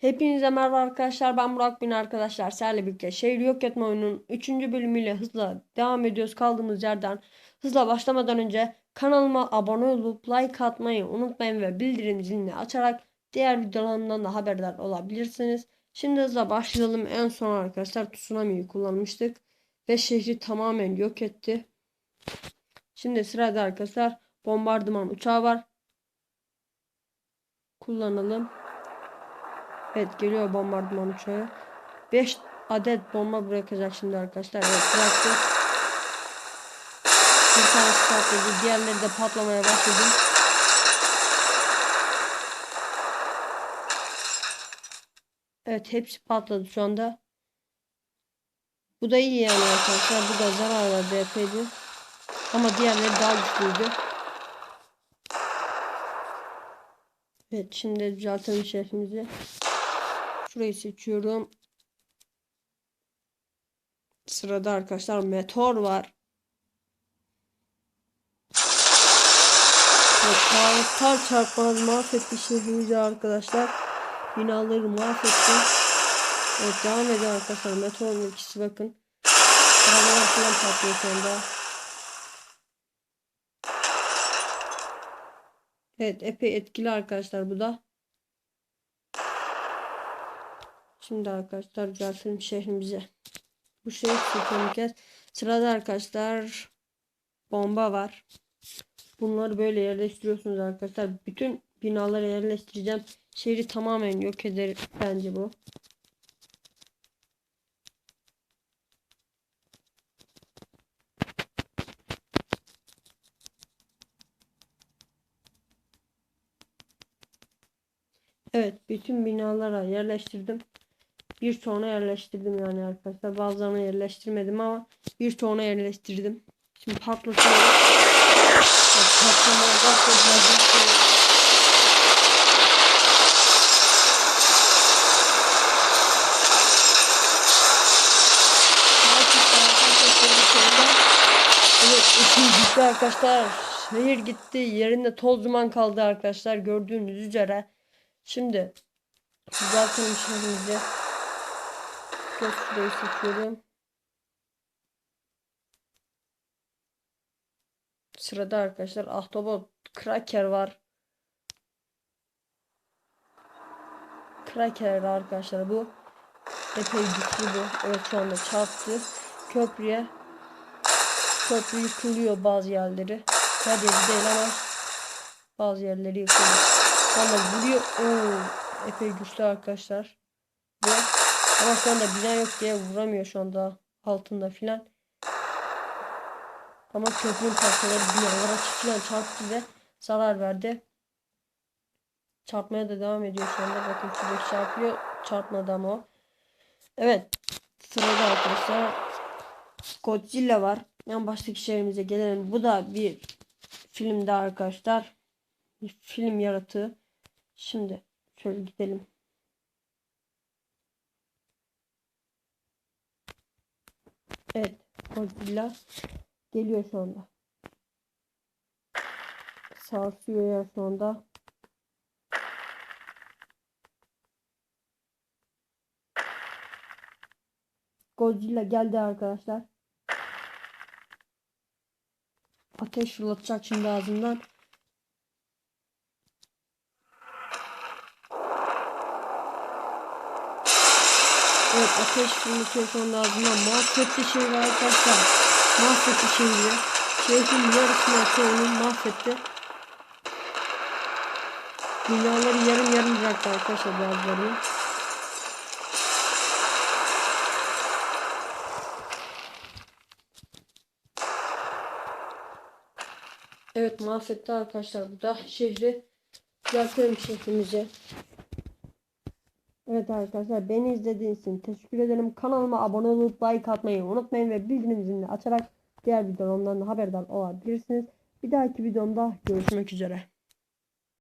Hepinize merhaba arkadaşlar. Ben Burak Bin arkadaşlar. Sizlerle birlikte şehri yok etme oyunun 3. bölümüyle hızla devam ediyoruz. Kaldığımız yerden hızla başlamadan önce kanalıma abone olup like atmayı unutmayın ve bildirim zilini açarak diğer videolarımdan da haberdar olabilirsiniz. Şimdi hızla başlayalım. En son arkadaşlar tsunami'yi kullanmıştık ve şehri tamamen yok etti. Şimdi sırada arkadaşlar bombardıman uçağı var. Kullanalım. Evet geliyor bombardıman uçağı. 5 adet bomba bırakacak şimdi arkadaşlar. Evet bıraktı. Bir tanesi patladı. Diğerleri de patlamaya başladı. Evet hepsi patladı şu anda. Bu da iyi yani arkadaşlar. Bu da zarar verdi epeydi. Ama diğerleri daha güçlüydü. Evet şimdi düzeltelim şehrimizi. Şurayı seçiyorum. Sırada arkadaşlar meteor var. Kar çarpmaz mahvetti şehrimizi arkadaşlar. Binaları mahvetti. Evet devam ediyor arkadaşlar. Meteorun ikisi bakın. Arabalar falan patlıyor şu. Evet epey etkili arkadaşlar bu da. Şimdi arkadaşlar düzeltelim şehrimize. Bu şey seçelim kez. Sırada arkadaşlar bomba var. Bunları böyle yerleştiriyorsunuz arkadaşlar. Bütün binaları yerleştireceğim. Şehri tamamen yok eder bence bu. Evet bütün binalara yerleştirdim. Bir çoğuna yerleştirdim yani arkadaşlar. Bazılarını yerleştirmedim ama bir çoğuna yerleştirdim. Şimdi. Evet, patlamaya. Evet ikincisi arkadaşlar. Şehir gitti. Yerinde toz duman kaldı arkadaşlar. Gördüğünüz üzere. Şimdi düzeltelim şehrimizi. Göz şurayı seçiyorum. Sırada arkadaşlar Ahtapot Kraker var. Kraker arkadaşlar bu. Epey güçlü bu. Evet şu anda çarptı. Köprüye. Köprü yıkılıyor bazı yerleri. Her değil ama bazı yerleri yıkılıyor. Anda vuruyor. Oo, epey güçlü arkadaşlar. Ama şu anda bina yok diye vuramıyor şu anda altında filan. Ama köprünün parçaları binalara filan çarptı ve zarar verdi. Çarpmaya da devam ediyor şu anda. Bakın şuradaki çarpıyor. Çarpmadı ama o. Evet. Sırada arkadaşlar Godzilla var. En baştaki şehrimize gelelim. Bu da bir filmde arkadaşlar. Bir film yaratığı. Şimdi şöyle gidelim. Evet. Godzilla geliyor şu anda. Sarsıyor ya şu anda. Godzilla geldi arkadaşlar. Ateş fırlatacak şimdi ağzından. Evet ateş şu anda ağzından. Mahvetti şehri arkadaşlar. Mahvetti şehri. Şehrin yarısını çoğunu mahvetti. Binaları yarım yarım bıraktı arkadaşlar bazılarını. Evet mahvetti arkadaşlar bu da şehri. Yakıyorum şehrimizi. Evet arkadaşlar beni izlediğiniz için teşekkür ederim. Kanalıma abone olup like atmayı unutmayın ve bildirim zilini açarak diğer videolarımdan da haberdar olabilirsiniz. Bir dahaki videomda görüşmek üzere.